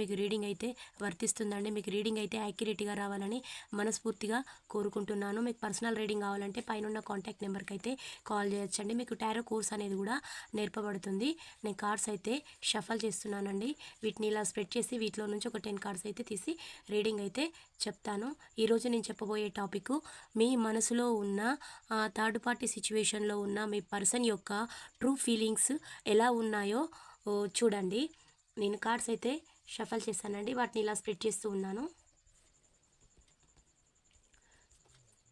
మీకు రీడింగ్ అయితే వర్తిస్తుందండి. మీకు రీడింగ్ అయితే యాక్యురేట్గా రావాలని మనస్ఫూర్తిగా కోరుకుంటున్నాను. మీకు పర్సనల్ రీడింగ్ కావాలంటే పైన కాంటాక్ట్ నెంబర్కి అయితే కాల్ చేయొచ్చండి. మీకు టారో కోర్స్ అనేది కూడా నేర్పబడుతుంది. నేను కార్డ్స్ అయితే షఫల్ చేస్తున్నానండి. వీటిని ఇలా స్ప్రెడ్ చేసి వీటిలో నుంచి ఒక టెన్ కార్డ్స్ అయితే తీసి రీడింగ్ అయితే చెప్తాను. ఈరోజు నేను చెప్పబోయే టాపిక్ మీ మనసులో ఉన్న థర్డ్ పార్టీ సిచ్యువేషన్లో ఉన్న మీ పర్సన్ యొక్క ట్రూ ఫీలింగ్స్ ఎలా ఉన్నాయో చూడండి. నేను కార్డ్స్ అయితే షఫల్ చేశానండి వాటిని ఇలా స్ప్రెడ్ చేస్తూ ఉన్నాను.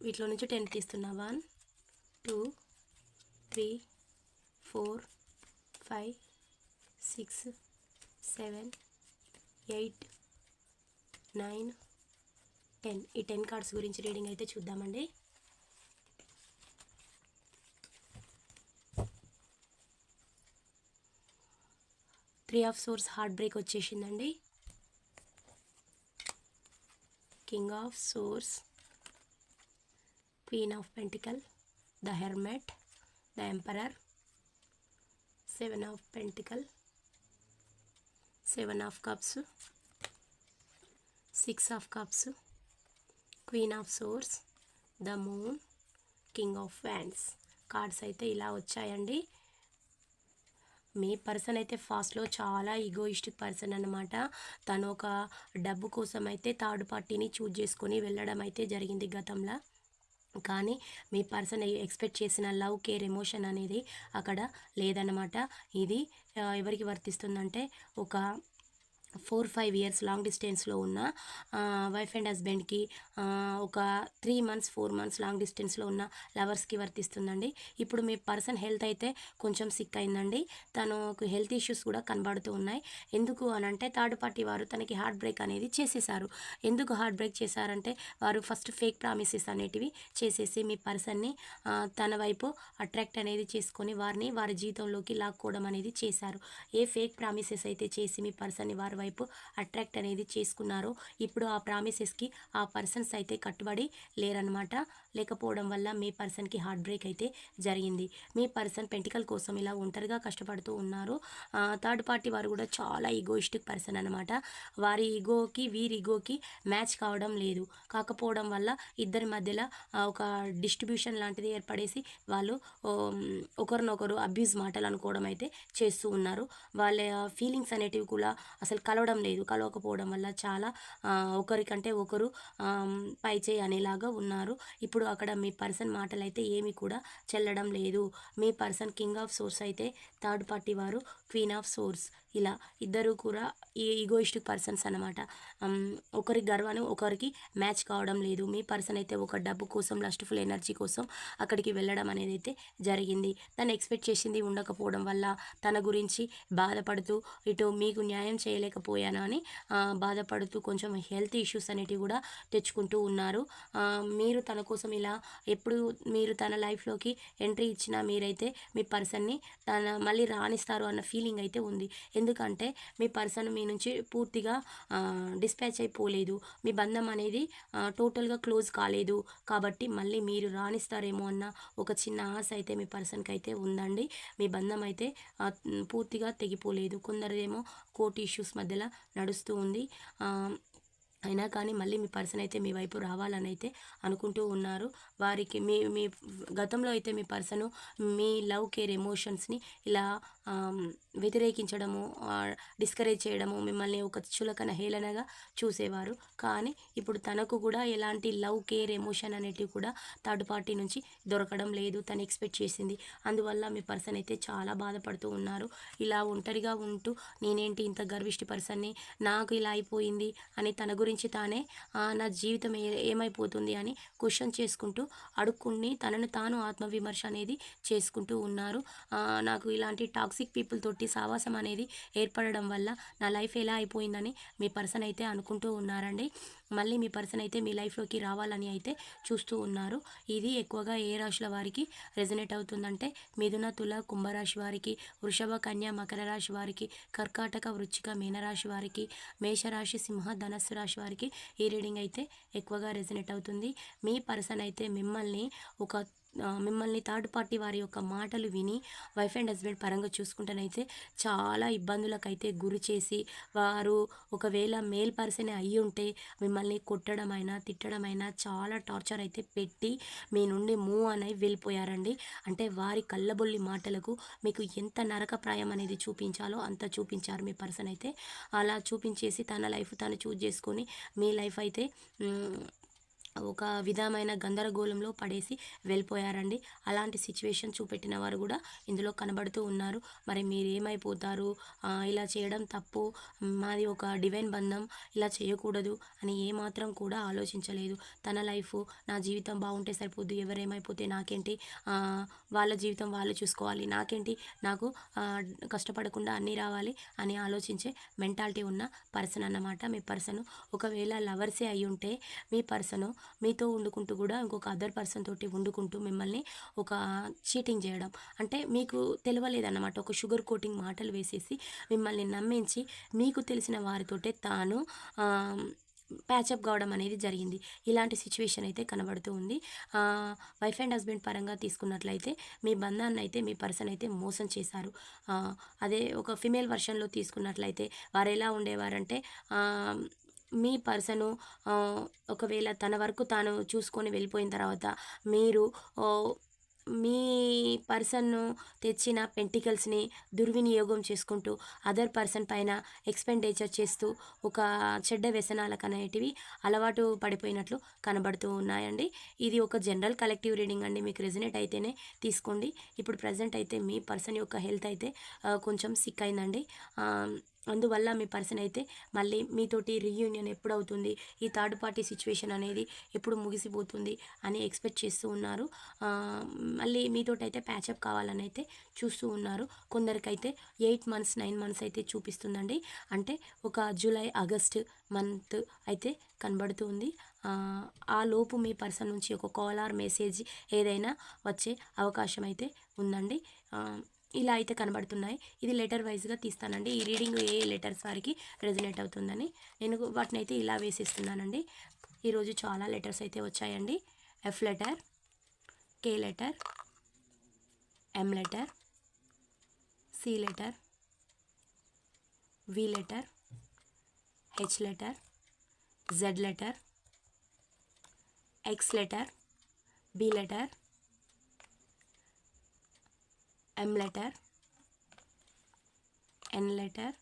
వీటిలో నుంచి టెన్ తీస్తున్నా. One two three four five six seven eight nine ten. ఈ టెన్ కార్డ్స్ గురించి రీడింగ్ అయితే చూద్దామండి. Three of swords heart break వచ్చేసిందండి. King of swords queen of pentacle the hermit the emperor seven of pentacle seven of cups six of cups queen of swords the moon king of fans cards అయితే ఇలా వచ్చాయండి. మీ person అయితే ఫాస్ట్లో చాలా egoistic person అనమాట తను ఒక డబ్బు కోసం అయితే థర్డ్ పార్టీని చూజ్ చేసుకొని వెళ్ళడం అయితే జరిగింది గతంలో. కానీ మీ పర్సన్ ఎక్స్పెక్ట్ చేసిన లవ్ కేర్ ఎమోషన్ అనేది అక్కడ లేదన్నమాట. ఇది ఎవరికి వర్తిస్తుందంటే ఒక ఫోర్ ఫైవ్ ఇయర్స్ లాంగ్ డిస్టెన్స్లో ఉన్న వైఫ్ అండ్ హస్బెండ్కి ఒక three months four months long డిస్టెన్స్లో ఉన్న లవర్స్కి వర్తిస్తుందండి. ఇప్పుడు మీ పర్సన్ హెల్త్ అయితే కొంచెం సిక్ అయిందండి. తనకు హెల్త్ ఇష్యూస్ కూడా కనబడుతూ ఉన్నాయి. ఎందుకు అని అంటే థర్డ్ పార్టీ వారు తనకి హార్ట్ బ్రేక్ అనేది చేసేసారు ఎందుకు హార్ట్ బ్రేక్ చేశారంటే వారు ఫస్ట్ ఫేక్ ప్రామిసెస్ అనేటివి చేసేసి మీ పర్సన్ని తన వైపు అట్రాక్ట్ అనేది చేసుకొని వారిని వారి జీవితంలోకి లాక్కోవడం అనేది చేశారు. ఏ ఫేక్ ప్రామిసెస్ అయితే చేసి మీ పర్సన్ని వారి వైపు అట్రాక్ట్ అనేది చేసుకున్నారో ఇప్పుడు ఆ ప్రామిసెస్కి ఆ పర్సన్స్ అయితే కట్టుబడి లేరనమాట లేకపోవడం వల్ల మీ పర్సన్కి హార్ట్ బ్రేక్ అయితే జరిగింది. మీ పర్సన్ పెంటికల్ కోసం ఇలా ఒంటరిగా కష్టపడుతూ ఉన్నారు. థర్డ్ పార్టీ వారు కూడా చాలా ఈగోయిస్టిక్ పర్సన్ అనమాట వారి ఈగోకి వీరి ఈగోకి మ్యాచ్ కావడం లేదు. కాకపోవడం వల్ల ఇద్దరి మధ్యలో ఒక డిస్ట్రిబ్యూషన్ లాంటిది ఏర్పడేసి వాళ్ళు ఒకరినొకరు అబ్యూస్ మాటలు అనుకోవడం అయితే చేస్తూ ఉన్నారు. వాళ్ళ ఫీలింగ్స్ అనేటివి కూడా అసలు కలవడం లేదు. కలవకపోవడం వల్ల చాలా ఒకరికంటే ఒకరు పై చేయి అనేలాగా ఉన్నారు. ఇప్పుడు అక్కడ మీ పర్సన్ మాటలు అయితే ఏమి కూడా చెల్లడం లేదు. మీ పర్సన్ కింగ్ ఆఫ్ సోర్స్ అయితే థర్డ్ పార్టీ వారు క్వీన్ ఆఫ్ సోర్స్. ఇలా ఇద్దరు కూడా ఈ ఈగోయిస్టిక్ పర్సన్స్ అనమాట ఒకరి గర్వాన్ని ఒకరికి మ్యాచ్ కావడం లేదు. మీ పర్సన్ అయితే ఒక డబ్బు కోసం లస్ట్ఫుల్ ఎనర్జీ కోసం అక్కడికి వెళ్ళడం అనేది అయితే జరిగింది. తను ఎక్స్పెక్ట్ చేసింది ఉండకపోవడం వల్ల తన గురించి బాధపడుతూ ఇటు మీకు న్యాయం చేయలేకపోయాను అని బాధపడుతూ కొంచెం హెల్త్ ఇష్యూస్ అనేటివి కూడా తెచ్చుకుంటూ ఉన్నారు. మీరు తన కోసం ఇలా ఎప్పుడు మీరు తన లైఫ్లోకి ఎంట్రీ ఇచ్చినా మీరైతే మీ పర్సన్ని తన మళ్ళీ రాణిస్తారు అన్న ఫీలింగ్ అయితే ఉంది. ఎందుకంటే మీ పర్సన్ మీ నుంచి పూర్తిగా డిస్పాచ్ అయిపోలేదు. మీ బంధం అనేది టోటల్గా క్లోజ్ కాలేదు. కాబట్టి మళ్ళీ మీరు రాణిస్తారేమో అన్న ఒక చిన్న ఆశ అయితే మీ పర్సన్కి అయితే ఉందండి. మీ బంధం అయితే పూర్తిగా తెగిపోలేదు. కొందరిదేమో కోర్టు ఇష్యూస్ మధ్యలో నడుస్తూ ఉంది. అయినా కానీ మళ్ళీ మీ పర్సన్ అయితే మీ వైపు రావాలని అయితే అనుకుంటూ ఉన్నారు. వారికి మీ మీ గతంలో అయితే మీ పర్సను మీ లవ్ కేర్ ఎమోషన్స్ని ఇలా వ్యతిరేకించడము డిస్కరేజ్ చేయడము మిమ్మల్ని ఒక చులకన హేళనగా చూసేవారు. కానీ ఇప్పుడు తనకు కూడా ఎలాంటి లవ్ కేర్ ఎమోషన్ అనేటివి కూడా థర్డ్ పార్టీ నుంచి దొరకడం లేదు తను ఎక్స్పెక్ట్ చేసింది. అందువల్ల మీ పర్సన్ అయితే చాలా బాధపడుతూ ఉన్నారు. ఇలా ఒంటరిగా ఉంటూ నేనేంటి ఇంత గర్విష్టి పర్సన్ని నాకు ఇలా అయిపోయింది అని తన గురించి తానే నా జీవితం ఏమైపోతుంది అని క్వశ్చన్ చేసుకుంటూ అడుక్కుని తనను తాను ఆత్మవిమర్శ అనేది చేసుకుంటూ ఉన్నారు. నాకు ఇలాంటి టాక్సిక్ పీపుల్ తోటి సావాసం అనేది ఏర్పడడం వల్ల నా లైఫ్ ఎలా అయిపోయిందని మీ పర్సన్ అయితే అనుకుంటూ ఉన్నారండి. మళ్ళీ మీ పర్సన్ అయితే మీ లైఫ్లోకి రావాలని అయితే చూస్తూ ఉన్నారు. ఇది ఎక్కువగా ఏ రాశుల వారికి రెజనేట్ అవుతుందంటే మిథున తుల కుంభరాశి వారికి వృషభ కన్య మకర రాశి వారికి కర్కాటక వృచ్చిక మీనరాశి వారికి మేషరాశి సింహ ధనస్సు రాశి వారికి ఈ రీడింగ్ అయితే ఎక్కువగా రెజనేట్ అవుతుంది. మీ పర్సన్ అయితే మిమ్మల్ని ఒక మిమ్మల్ని థర్డ్ పార్టీ వారి యొక్క మాటలు విని వైఫ్ అండ్ హస్బెండ్ పరంగా చూసుకుంటేనైతే చాలా ఇబ్బందులకైతే గురి చేసి వారు ఒకవేళ మేల్ పర్సన్ అయ్యి ఉంటే మిమ్మల్ని కొట్టడమైనా తిట్టడమైనా చాలా టార్చర్ అయితే పెట్టి మీ నుండి మూవ్ అని వెళ్ళిపోయారండి. అంటే వారి కళ్ళబొల్లి మాటలకు మీకు ఎంత నరకప్రాయం అనేది చూపించాలో అంత చూపించారు మీ పర్సన్ అయితే. అలా చూపించేసి తన లైఫ్ తను చూజ్ చేసుకొని మీ లైఫ్ అయితే ఒక విధమైన గందరగోళంలో పడేసి వెళ్ళిపోయారండి. అలాంటి సిచ్యువేషన్ చూపెట్టిన వారు కూడా ఇందులో కనబడుతూ ఉన్నారు. మరి మీరు ఏమైపోతారు ఇలా చేయడం తప్పు. మాది ఒక డివైన్ బంధం. ఇలా చేయకూడదు అని ఏమాత్రం కూడా ఆలోచించలేదు. తన లైఫ్ నా జీవితం బాగుంటే సరిపోద్దు. ఎవరేమైపోతే నాకేంటి? వాళ్ళ జీవితం వాళ్ళు చూసుకోవాలి. నాకేంటి? నాకు కష్టపడకుండా అన్నీ రావాలి అని ఆలోచించే మెంటాలిటీ ఉన్న పర్సన్ అన్నమాట మీ పర్సన్ ఒకవేళ లవర్సే అయి ఉంటే మీ పర్సను మీతో వండుకుంటూ కూడా ఇంకొక అదర్ పర్సన్ తోటి వండుకుంటూ మిమ్మల్ని ఒక చీటింగ్ చేయడం. అంటే మీకు తెలియలేదన్నమాట ఒక షుగర్ కోటింగ్ మాటలు వేసేసి మిమ్మల్ని నమ్మించి మీకు తెలిసిన వారితోటే తాను ప్యాచప్ కావడం అనేది జరిగింది. ఇలాంటి సిచ్యువేషన్ అయితే కనబడుతూ ఉంది. వైఫ్ అండ్ హస్బెండ్ పరంగా తీసుకున్నట్లయితే మీ బంధాన్ని అయితే మీ పర్సన్ అయితే మోసం చేశారు. అదే ఒక ఫిమేల్ వర్షన్లో తీసుకున్నట్లయితే వారు ఎలా ఉండేవారంటే మీ పర్సను ఒకవేళ తన వరకు తాను చూసుకొని వెళ్ళిపోయిన తర్వాత మీరు మీ పర్సన్ను తెచ్చిన పెంటికల్స్ని దుర్వినియోగం చేసుకుంటూ అదర్ పర్సన్ పైన ఎక్స్పెండిచర్ చేస్తూ ఒక చెడ్డ వ్యసనాలకు అనేటివి అలవాటు పడిపోయినట్లు కనబడుతూ ఉన్నాయండి. ఇది ఒక జనరల్ కలెక్టివ్ రీడింగ్ అండి. మీకు రెజినేట్ అయితేనే తీసుకోండి. ఇప్పుడు ప్రజెంట్ అయితే మీ పర్సన్ యొక్క హెల్త్ అయితే కొంచెం సిక్ అయిందండి. అందువల్ల మీ పర్సన్ అయితే మళ్ళీ మీతోటి రీయూనియన్ ఎప్పుడు అవుతుంది ఈ థర్డ్ పార్టీ సిచ్యువేషన్ అనేది ఎప్పుడు ముగిసిపోతుంది అని ఎక్స్పెక్ట్ చేస్తూ ఉన్నారు. మళ్ళీ మీతోటి అయితే ప్యాచప్ కావాలని అయితే చూస్తూ ఉన్నారు. కొందరికైతే ఎయిట్ మంత్స్ నైన్ మంత్స్ అయితే చూపిస్తుందండి. అంటే ఒక జూలై ఆగస్ట్ మంత్ అయితే కనబడుతుంది ఆ, లోపు మీ పర్సన్ నుంచి ఒక కాల్ ఆర్ మెసేజ్ ఏదైనా వచ్చే అవకాశం అయితే ఉందండి. ఇలా అయితే కనబడుతున్నాయి. ఇది లెటర్ వైజ్గా తీస్తానండి. ఈ రీడింగ్ ఏ లెటర్స్ వారికి రెజినేట్ అవుతుందని నేను వాటిని అయితే ఇలా వేసిస్తున్నానండి. ఈరోజు చాలా లెటర్స్ అయితే వచ్చాయండి. F letter K letter M letter C letter V letter H letter Z letter X letter B letter M letter N letter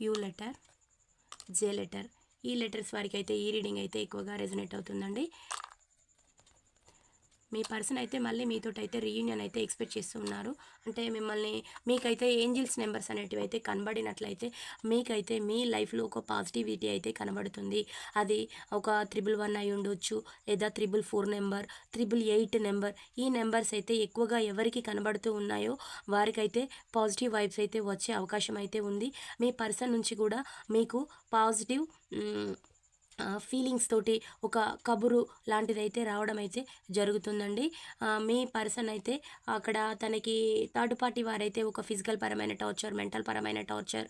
U letter J letter ఈ లెటర్స్ వారికి అయితే ఈ రీడింగ్ అయితే ఎక్కువగా రెజనేట్ అవుతుందండి. మీ పర్సన్ అయితే మళ్ళీ మీతో అయితే రీయూనియన్ అయితే ఎక్స్పెక్ట్ చేస్తూ ఉన్నారు. అంటే మిమ్మల్ని మీకైతే ఏంజిల్స్ నెంబర్స్ అనేటివి అయితే కనబడినట్లయితే మీకైతే మీ లైఫ్లో ఒక పాజిటివిటీ అయితే కనబడుతుంది. అది ఒక త్రిబుల్ వన్ అయి ఉండొచ్చు లేదా triple four number triple eight number ఈ నెంబర్స్ అయితే ఎక్కువగా ఎవరికి కనబడుతూ ఉన్నాయో వారికైతే పాజిటివ్ వైబ్స్ అయితే వచ్చే అవకాశం అయితే ఉంది. మీ పర్సన్ నుంచి కూడా మీకు పాజిటివ్ ఫీలింగ్స్ తోటి ఒక కబురు లాంటిది అయితే రావడం అయితే జరుగుతుందండి మీ పర్సన్ అయితే అక్కడ తనకి థర్డ్ పార్టీ వారైతే ఒక ఫిజికల్ పరమైన టార్చర్ మెంటల్ పరమైన టార్చర్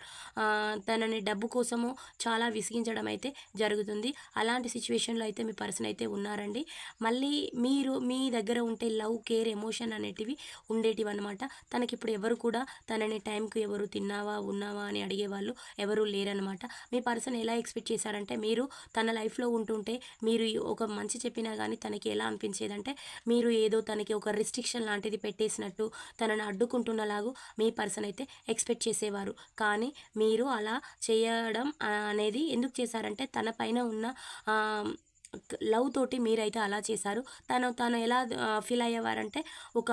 తనని డబ్బు కోసము చాలా విసిగించడం అయితే జరుగుతుంది. అలాంటి సిచ్యువేషన్లో అయితే మీ పర్సన్ అయితే ఉన్నారండి. మళ్ళీ మీరు మీ దగ్గర ఉంటే లవ్ కేర్ ఎమోషన్ అనేటివి ఉండేటివి అనమాట తనకి ఇప్పుడు ఎవరు కూడా తనని టైంకి ఎవరు తిన్నావా ఉన్నావా అని అడిగేవాళ్ళు ఎవరు లేరనమాట మీ పర్సన్ ఎలా ఎక్స్పెక్ట్ చేశారంటే మీరు తన తన లైఫ్లో ఉంటుంటే మీరు ఒక మంచి చెప్పినా కానీ తనకి ఎలా అనిపించేదంటే మీరు ఏదో తనకి ఒక రిస్ట్రిక్షన్ లాంటిది పెట్టేసినట్టు తనని అడ్డుకుంటున్నలాగు మీ పర్సన్ అయితే ఎక్స్పెక్ట్ చేసేవారు. కానీ మీరు అలా చేయడం అనేది ఎందుకు చేశారంటే తన పైన ఉన్న లవ్ తోటి మీరైతే అలా చేశారు. తను తను ఎలా ఫీల్ అయ్యేవారంటే ఒక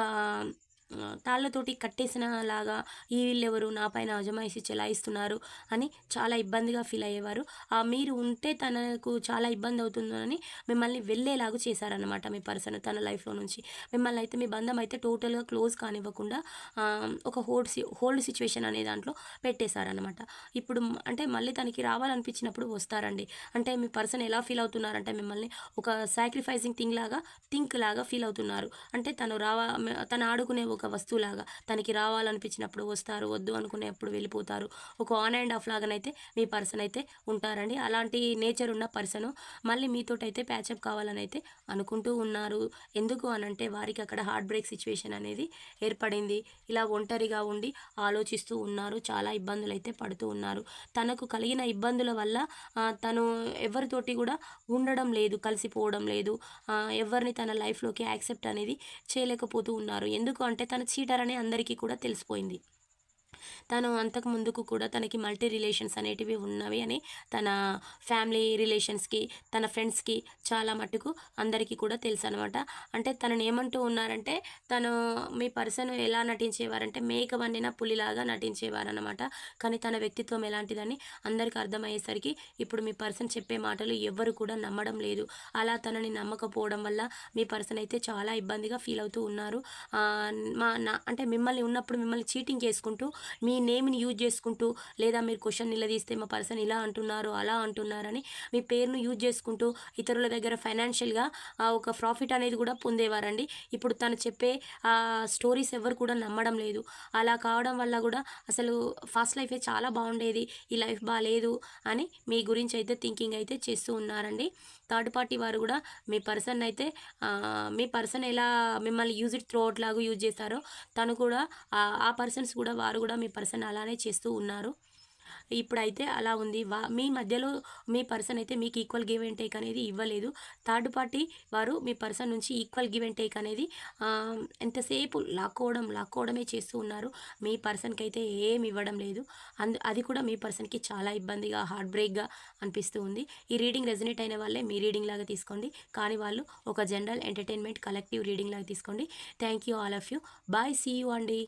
ఆ, తాళ్ళతోటి కట్టేసిన లాగా ఈ వీళ్ళెవరు నా పైన అజమాయిషి చెలాయిస్తున్నారు అని చాలా ఇబ్బందిగా ఫీల్ అయ్యేవారు. ఆ, మీరు ఉంటే తనకు చాలా ఇబ్బంది అవుతుందని మిమ్మల్ని వెళ్ళేలాగా చేశారనమాట మీ పర్సన్ తన లైఫ్లో నుంచి. మిమ్మల్ని అయితే మీ బంధం అయితే టోటల్గా క్లోజ్ కానివ్వకుండా ఒక హోల్డ్ సి హోల్డ్ సిచ్యువేషన్ అనే దాంట్లో పెట్టేశారనమాట ఇప్పుడు అంటే మళ్ళీ తనకి రావాలనిపించినప్పుడు వస్తారండి. అంటే మీ పర్సన్ ఎలా ఫీల్ అవుతున్నారంటే మిమ్మల్ని ఒక సాక్రిఫైసింగ్ థింగ్ లాగా థింక్ లాగా ఫీల్ అవుతున్నారు. అంటే తను రావా తను ఆడుకునే ఒక వస్తువులాగా తనకి రావాలనిపించినప్పుడు వస్తారు వద్దు అనుకునేప్పుడు వెళ్ళిపోతారు. ఒక ఆన్ అండ్ ఆఫ్ లాగానైతే మీ పర్సన్ అయితే ఉంటారండి. అలాంటి నేచర్ ఉన్న పర్సన్ మళ్ళీ మీతోటైతే ప్యాచప్ కావాలని అయితే అనుకుంటూ ఉన్నారు. ఎందుకు అనంటే వారికి అక్కడ హార్ట్ బ్రేక్ సిచ్యువేషన్ అనేది ఏర్పడింది. ఇలా ఒంటరిగా ఉండి ఆలోచిస్తూ ఉన్నారు. చాలా ఇబ్బందులు అయితే పడుతూ ఉన్నారు. తనకు కలిగిన ఇబ్బందుల వల్ల తను ఎవరితోటి కూడా ఉండడం లేదు కలిసిపోవడం లేదు. ఎవరిని తన లైఫ్లోకి యాక్సెప్ట్ అనేది చేయలేకపోతూ ఉన్నారు. ఎందుకు అంటే తన చీటర్ అని అందరికీ కూడా తెలిసిపోయింది. తను అంతకు ముందుకు కూడా తనకి మల్టీ రిలేషన్స్ అనేటివి ఉన్నవి అని తన ఫ్యామిలీ రిలేషన్స్కి తన ఫ్రెండ్స్కి చాలా మట్టుకు అందరికీ కూడా తెలుసు అనమాట అంటే తనని ఏమంటూ ఉన్నారంటే తను మీ పర్సన్ ఎలా నటించేవారంటే మేక వండిన పులిలాగా నటించేవారనమాట కానీ తన వ్యక్తిత్వం ఎలాంటిదని అందరికీ అర్థమయ్యేసరికి ఇప్పుడు మీ పర్సన్ చెప్పే మాటలు ఎవ్వరు కూడా నమ్మడం లేదు. అలా తనని నమ్మకపోవడం వల్ల మీ పర్సన్ అయితే చాలా ఇబ్బందిగా ఫీల్ అవుతూ ఉన్నారు. మా నా అంటే మిమ్మల్ని ఉన్నప్పుడు మిమ్మల్ని చీటింగ్ చేసుకుంటూ మీ నేమ్ని యూజ్ చేసుకుంటూ లేదా మీరు క్వశ్చన్ నిలదీస్తే మా పర్సన్ ఇలా అంటున్నారు అలా అంటున్నారని మీ పేరును యూజ్ చేసుకుంటూ ఇతరుల దగ్గర ఫైనాన్షియల్గా ఒక ప్రాఫిట్ అనేది కూడా పొందేవారండి. ఇప్పుడు తను చెప్పే స్టోరీస్ ఎవరు కూడా నమ్మడం లేదు. అలా కావడం వల్ల కూడా అసలు ఫాస్ట్ లైఫే చాలా బాగుండేది. ఈ లైఫ్ బాగాలేదు అని మీ గురించి అయితే థింకింగ్ అయితే చేస్తూ ఉన్నారండి. థర్డ్ పార్టీ వారు కూడా మీ పర్సన్ అయితే మీ పర్సన్ ఎలా మిమ్మల్ని యూజ్ ఇట్ త్రో అవుట్ లాగా యూజ్ చేస్తారో తను కూడా ఆ పర్సన్స్ కూడా వారు కూడా మీ పర్సన్ అలానే చేస్తూ ఉన్నారు. ఇప్పుడైతే అలా ఉంది. వా మీ మధ్యలో మీ పర్సన్ అయితే మీకు ఈక్వల్ గివ్ అండ్ టేక్ అనేది ఇవ్వలేదు. థర్డ్ పార్టీ వారు మీ పర్సన్ నుంచి ఈక్వల్ గివ్ అండ్ టేక్ అనేది ఎంతసేపు లాక్కోవడం లాక్కోవడమే చేస్తూ ఉన్నారు. మీ పర్సన్కి అయితే ఏమి ఇవ్వడం లేదు. అందు అది కూడా మీ పర్సన్కి చాలా ఇబ్బందిగా హార్ట్ బ్రేక్గా అనిపిస్తూ ఉంది. ఈ రీడింగ్ రెజినేట్ అయిన వాళ్ళే మీ రీడింగ్ లాగా తీసుకోండి. కానీ వాళ్ళు ఒక జనరల్ ఎంటర్టైన్మెంట్ కలెక్టివ్ రీడింగ్ లాగా తీసుకోండి. Thank you all of you. Bye see you అండి.